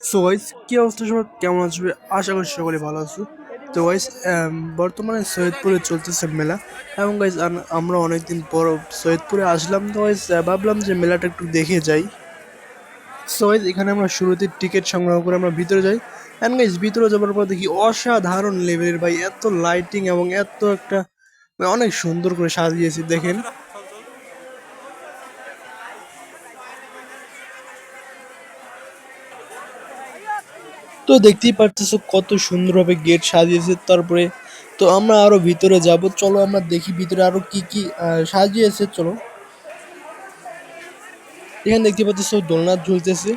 So guys কি অবস্থা সবার? কেমন আসবে আশা করি সকলে ভালো আছো। তো গাইস বর্তমানে সৈয়দপুরে চলতেছে মেলা। এবং গাইস আমরা অনেকদিন পর সৈয়দপুরে আসলাম। তো গাইস ভাবলাম যে মেলাটা একটু দেখে যাই। সো গাইস এখানে আমরা শুরুতে টিকিট সংগ্রহ করে আমরা ভিতরে যাই। অ্যান্ড গাইস ভিতরে যাওয়ার পর দেখি অসাধারণ লেভেলের ভাই, এত লাইটিং এবং এত একটা মানে অনেক সুন্দর করে সাজিয়েছি, দেখেন। তো দেখতেই পারতেছো কত সুন্দরভাবে গেট সাজিয়েছে তারপরে তো আমরা আরও ভিতরে যাব। চলো আমরা দেখি ভিতরে আরও কি কি সাজিয়েছে, চলো। এখানে দেখতে পাচ্ছ দোলনা ঝুলতেছে।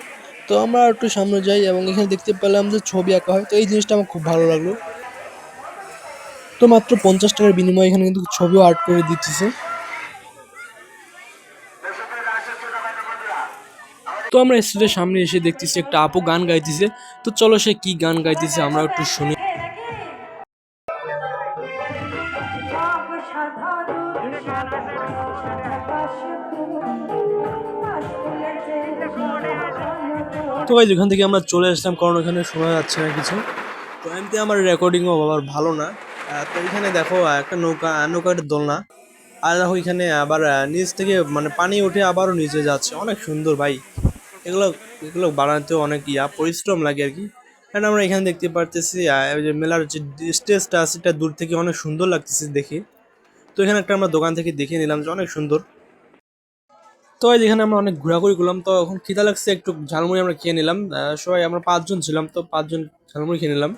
তো আমরা একটু সামনে যাই এবং এখানে দেখতে পেলাম যে ছবি আঁকা হয়। তো এই জিনিসটা আমার খুব ভালো লাগল। তো মাত্র পঞ্চাশ টাকার বিনিময়ে এখানে কিন্তু ছবিও আর্ট করে দিতেছে। তো আমরা স্টেজের সামনে এসে দেখতেছি একটা আপু গান গাইতেছে। তো চলো সে কি গান গাইতেছে আমরা একটু শুনি। তো ভাই যেখান থেকে আমরা চলে আসলাম কারণ ওখানে শোনা যাচ্ছে না কিছু। তো এমনিতে আমার রেকর্ডিংও আবার ভালো না। তো এখানে দেখো একটা নৌকা নৌকার দোলনা। আর দেখো এখানে আবার নিচ থেকে মানে পানি উঠে আবারও নিচে যাচ্ছে। অনেক সুন্দর ভাই। এগুলো এগুলো বানাতে অনেক ইয়া, পরিশ্রম লাগে আর কি। কারণ আমরা এখানে দেখতে পারতেছি যে মেলার যে স্টেজটা আছে সেটা দূর থেকে অনেক সুন্দর লাগতেছে দেখে। তো এখানে একটা আমরা দোকান থেকে দেখে নিলাম যে অনেক সুন্দর। তো যেখানে আমরা অনেক ঘোরাঘুরি করলাম, তো এখন খিদা লাগছে, একটু ঝালমুড়ি আমরা খেয়ে নিলাম। সবাই, আমরা পাঁচজন ছিলাম, তো পাঁচজন ঝালমুড়ি খেয়ে নিলাম।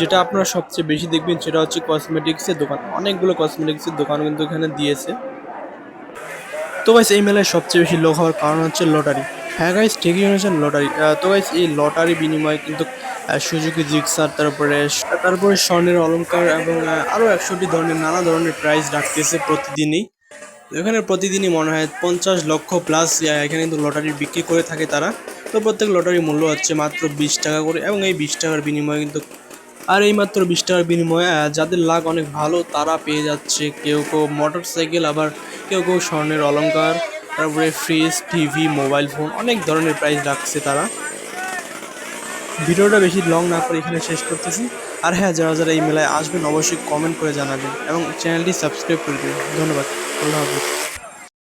যেটা আপনারা সবচেয়ে বেশি দেখবেন, সেটা হচ্ছে কসমেটিক্সের দোকান। অনেকগুলো কসমেটিক্সের দোকান কিন্তু এখানে দিয়েছে। তো গাইস এই মেলায় সবচেয়ে বেশি লোক হওয়ার কারণ হচ্ছে লটারি। হ্যাঁ গাইস ঠিকই শুনেছেন লটারি। তো গাইস এই লটারি বিনিময়ে কিন্তু সুজুকি জিক্সার তারপরে তারপরে স্বর্ণের অলঙ্কার এবং আহ, আরও একশোটি ধরনের নানা ধরনের প্রাইজ রাখতেছে প্রতিদিনই। এখানে প্রতিদিনই মনে হয় পঞ্চাশ লক্ষ প্লাস এখানে কিন্তু লটারি বিক্রি করে থাকে তারা। তো প্রত্যেক লটারির মূল্য হচ্ছে মাত্র বিশ টাকা করে এবং এই বিশ টাকার বিনিময়ে কিন্তু আর এই মাত্র বিশ টাকার বিনিময়ে যাদের লাগ অনেক ভালো, তারা পেয়ে যাচ্ছে কেউ কেউ মোটর সাইকেল আবার কেউ কেউ স্বর্ণের অলংকার, তারপরে ফ্রিজ টিভি মোবাইল ফোন অনেক ধরনের প্রাইস রাখছে তারা। ভিডিওটা বেশি লং না করে এখানে শেষ করতেছি। আর হ্যাঁ যারা যারা এই মেলায় আসবেন, অবশ্যই কমেন্ট করে জানাবেন এবং চ্যানেলটি সাবস্ক্রাইব করে দেবেন। ধন্যবাদ। আল্লাহ হাফিজ।